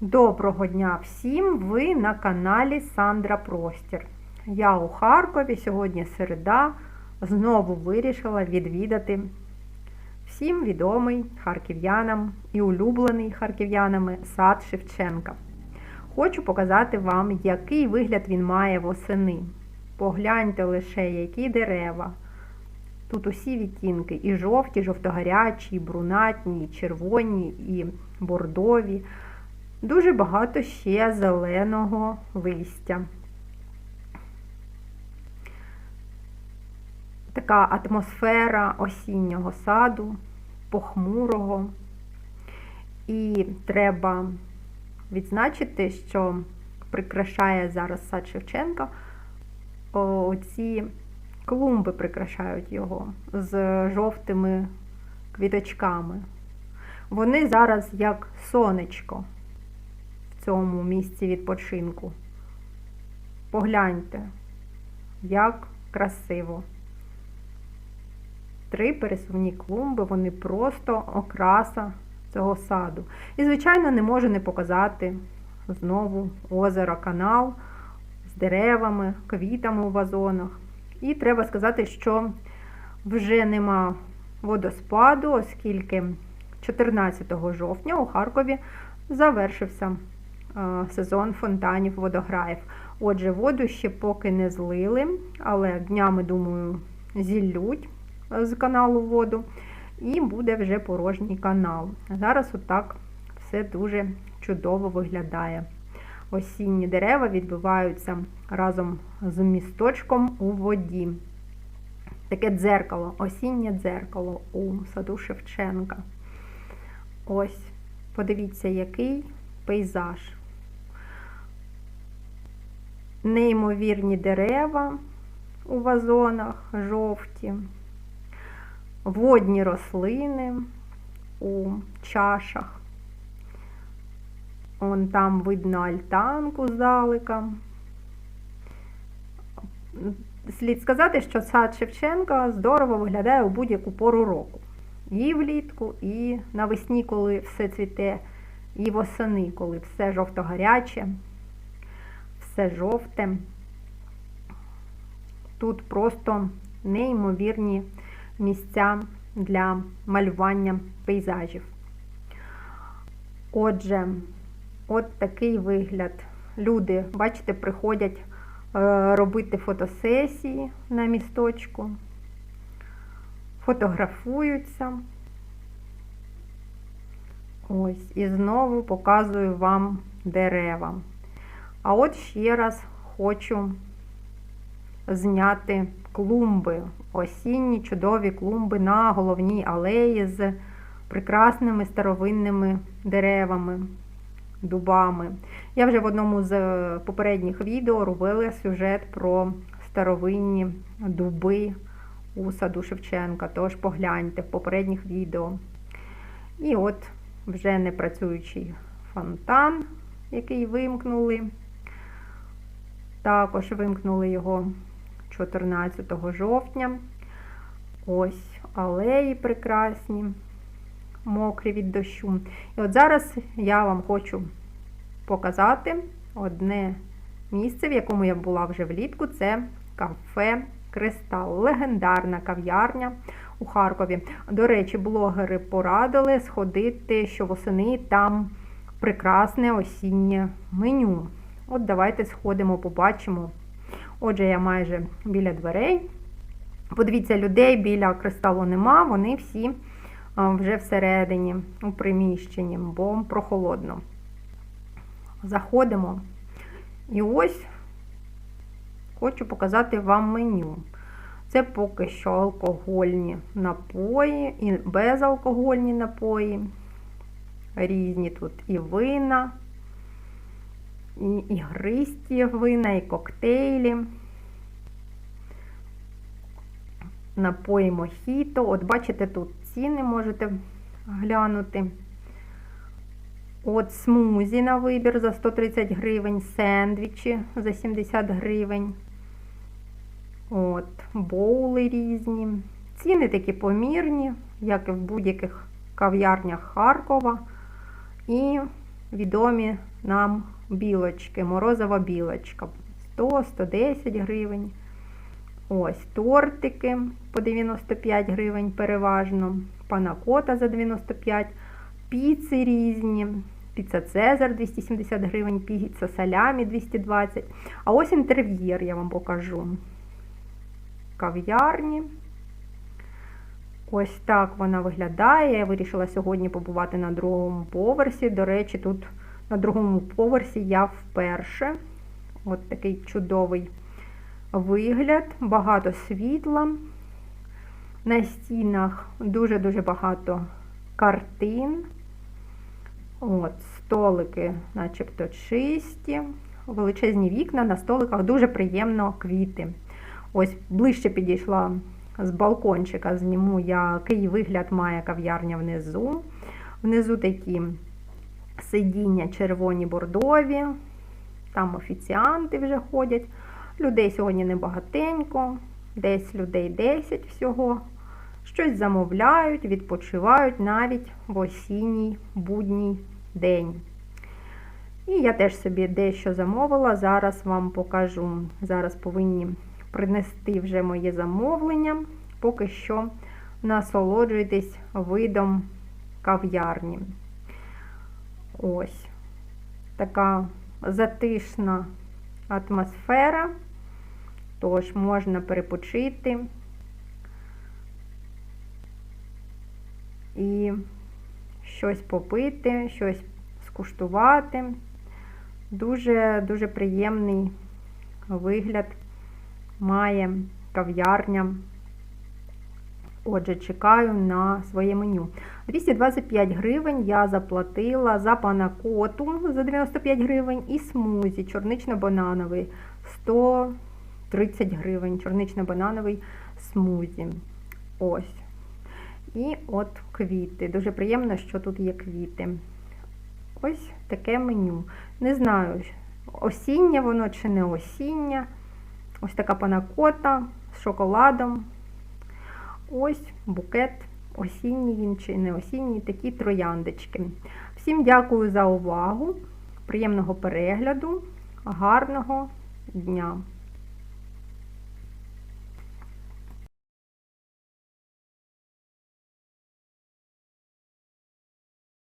Доброго дня всім! Ви на каналі Сандра Простір. Я у Харкові, сьогодні середа, знову вирішила відвідати всім відомий харків'янам і улюблений харків'янами сад Шевченка. Хочу показати вам, який вигляд він має восени. Погляньте лише, які дерева. Тут усі відтінки: і жовті, жовтогарячі, і брунатні, і червоні, і бордові. Дуже багато ще зеленого листя. Така атмосфера осіннього саду, похмурого. І треба відзначити, що прикрашає зараз сад Шевченка. Оці клумби прикрашають його з жовтими квіточками. Вони зараз як сонечко цьому місці відпочинку. Погляньте, як красиво. Три пересувні клумби, вони просто окраса цього саду. І, звичайно, не можу не показати знову озеро, канал з деревами, квітами у вазонах. І треба сказати, що вже нема водоспаду, оскільки 14 жовтня у Харкові завершився сезон фонтанів водограїв. Отже, воду ще поки не злили, але днями, думаю, зіллють з каналу воду, і буде вже порожній канал. Зараз отак все дуже чудово виглядає. Осінні дерева відбиваються разом з місточком у воді. Таке дзеркало, осіннє дзеркало у саду Шевченка. Ось, подивіться, який пейзаж. Неймовірні дерева у вазонах жовті, водні рослини у чашах. Вон там видно альтанку здалека. Слід сказати, що сад Шевченка здорово виглядає у будь-яку пору року. І влітку, і навесні, коли все цвіте, і восени, коли все жовто-гаряче, все жовте. Тут просто неймовірні місця для малювання пейзажів. Отже, от такий вигляд. Люди, бачите, приходять е, робити фотосесії на місточку, фотографуються. Ось, і знову показую вам дерева. А от ще раз хочу зняти клумби, осінні чудові клумби на головній алеї з прекрасними старовинними деревами, дубами. Я вже в одному з попередніх відео робила сюжет про старовинні дуби у саду Шевченка, тож погляньте в попередніх відео. І от вже не працюючий фонтан, який вимкнули. Також вимкнули його 14 жовтня. Ось алеї прекрасні, мокрі від дощу. І от зараз я вам хочу показати одне місце, в якому я була вже влітку, це кафе Кристал. Легендарна кав'ярня у Харкові. До речі, блогери порадили сходити, що восени там прекрасне осіннє меню. От давайте сходимо, побачимо. Отже, я майже біля дверей. Подивіться, людей біля кристалу нема, вони всі вже всередині, у приміщенні, бо прохолодно. Заходимо. І ось хочу показати вам меню. Це поки що алкогольні напої, і безалкогольні напої. Різні тут і вина, і ігристі вина, і коктейлі. Напої мохіто. От бачите, тут ціни можете глянути. От смузі на вибір за 130 гривень, сендвічі за 70 гривень. От, боули різні. Ціни такі помірні, як і в будь-яких кав'ярнях Харкова. І відомі нам білочки, морозова білочка 100-110 гривень. Ось тортики по 95 гривень переважно, панакота за 95, піци різні, піца Цезар 270 гривень, піца салямі 220. А ось інтер'єр я вам покажу. Кав'ярні. Ось так вона виглядає. Я вирішила сьогодні побувати на другому поверсі. До речі, тут на другому поверсі я вперше. От такий чудовий вигляд, багато світла. На стінах дуже-дуже багато картин. От, Столики, начебто чисті, величезні вікна, на столиках дуже приємно квіти. Ось ближче підійшла з балкончика, зніму, який вигляд має кав'ярня внизу. Внизу такі сидіння червоні бордові, там офіціанти вже ходять. Людей сьогодні небагатенько, десь людей 10 всього. Щось замовляють, відпочивають навіть в осінній будній день. І я теж собі дещо замовила, зараз вам покажу. Зараз повинні принести вже моє замовлення. Поки що насолоджуйтесь видом кав'ярні. Ось така затишна атмосфера, тож можна перепочити і щось попити, щось скуштувати. Дуже дуже приємний вигляд має кав'ярня. Отже, чекаю на своє меню. 225 гривень я заплатила за панакоту за 95 гривень і смузі чорнично-банановий 130 гривень. Чорнично-банановий смузі. Ось. І от квіти. Дуже приємно, що тут є квіти. Ось таке меню. Не знаю, осіннє воно чи не осіннє. Ось така панакота з шоколадом. Ось букет, осінній він чи не осінній, такі трояндочки. Всім дякую за увагу, приємного перегляду, гарного дня!